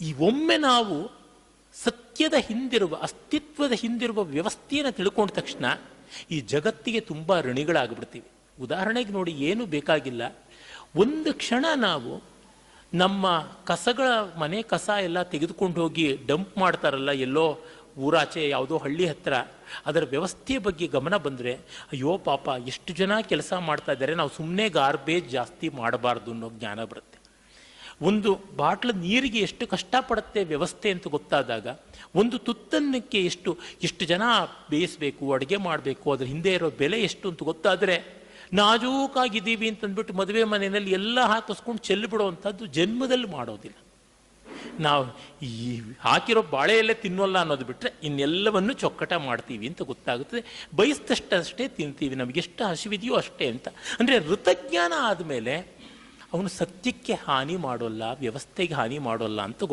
ಈ ಒಮ್ಮೆ ನಾವು ಸತ್ಯದ ಹಿಂದಿರುವ, ಅಸ್ತಿತ್ವದ ಹಿಂದಿರುವ ವ್ಯವಸ್ಥೆಯನ್ನು ತಿಳ್ಕೊಂಡ ತಕ್ಷಣ ಈ ಜಗತ್ತಿಗೆ ತುಂಬ ಋಣಿಗಳಾಗ್ಬಿಡ್ತೀವಿ. ಉದಾಹರಣೆಗೆ ನೋಡಿ, ಏನು ಬೇಕಾಗಿಲ್ಲ. ಒಂದು ಕ್ಷಣ ನಾವು ನಮ್ಮ ಕಸಗಳ ಮನೆ ಕಸ ಎಲ್ಲ ತೆಗೆದುಕೊಂಡು ಹೋಗಿ ಡಂಪ್ ಮಾಡ್ತಾರಲ್ಲ, ಎಲ್ಲೋ ಊರಾಚೆ ಯಾವುದೋ ಹಳ್ಳಿ ಹತ್ತಿರ ಅದರ ವ್ಯವಸ್ಥೆಯ ಬಗ್ಗೆ ಗಮನ ಬಂದರೆ, ಅಯ್ಯೋ ಪಾಪ, ಎಷ್ಟು ಜನ ಕೆಲಸ ಮಾಡ್ತಾ ಇದ್ದಾರೆ, ನಾವು ಸುಮ್ಮನೆ ಗಾರ್ಬೇಜ್ ಜಾಸ್ತಿ ಮಾಡಬಾರ್ದು ಅನ್ನೋ ಜ್ಞಾನ ಬರುತ್ತೆ. ಒಂದು ಬಾಟ್ಲ ನೀರಿಗೆ ಎಷ್ಟು ಕಷ್ಟಪಡುತ್ತೆ ವ್ಯವಸ್ಥೆ ಅಂತ ಗೊತ್ತಾದಾಗ, ಒಂದು ತುತ್ತನ್ನಕ್ಕೆ ಎಷ್ಟು ಎಷ್ಟು ಜನ ಬೇಯಿಸಬೇಕು, ಅಡುಗೆ ಮಾಡಬೇಕು, ಅದ್ರ ಹಿಂದೆ ಇರೋ ಬೆಲೆ ಎಷ್ಟು ಅಂತ ಗೊತ್ತಾದರೆ, ನಾಜೂಕಾಗಿದ್ದೀವಿ ಅಂತಂದ್ಬಿಟ್ಟು ಮದುವೆ ಮನೆಯಲ್ಲಿ ಎಲ್ಲ ಹಾಕಿಸ್ಕೊಂಡು ಚೆಲ್ಲಿಬಿಡುವಂಥದ್ದು ಜನ್ಮದಲ್ಲಿ ಮಾಡೋದಿಲ್ಲ. ನಾವು ಈ ಹಾಕಿರೋ ಬಾಳೆ ಎಲೆ ತಿನ್ನೋಲ್ಲ ಅನ್ನೋದು ಬಿಟ್ಟರೆ ಇನ್ನೆಲ್ಲವನ್ನು ಚೊಕ್ಕಟ ಮಾಡ್ತೀವಿ ಅಂತ ಗೊತ್ತಾಗುತ್ತದೆ ಬಯಸಿದಷ್ಟಷ್ಟೇ ತಿಂತೀವಿ, ನಮಗೆ ಎಷ್ಟು ಹಸಿವಿದೆಯೋ ಅಷ್ಟೇ ಅಂತ. ಅಂದರೆ ಋತಜ್ಞಾನ ಆದಮೇಲೆ ಅವನು ಸತ್ಯಕ್ಕೆ ಹಾನಿ ಮಾಡೋಲ್ಲ ವ್ಯವಸ್ಥೆಗೆ ಹಾನಿ ಮಾಡೋಲ್ಲ ಅಂತ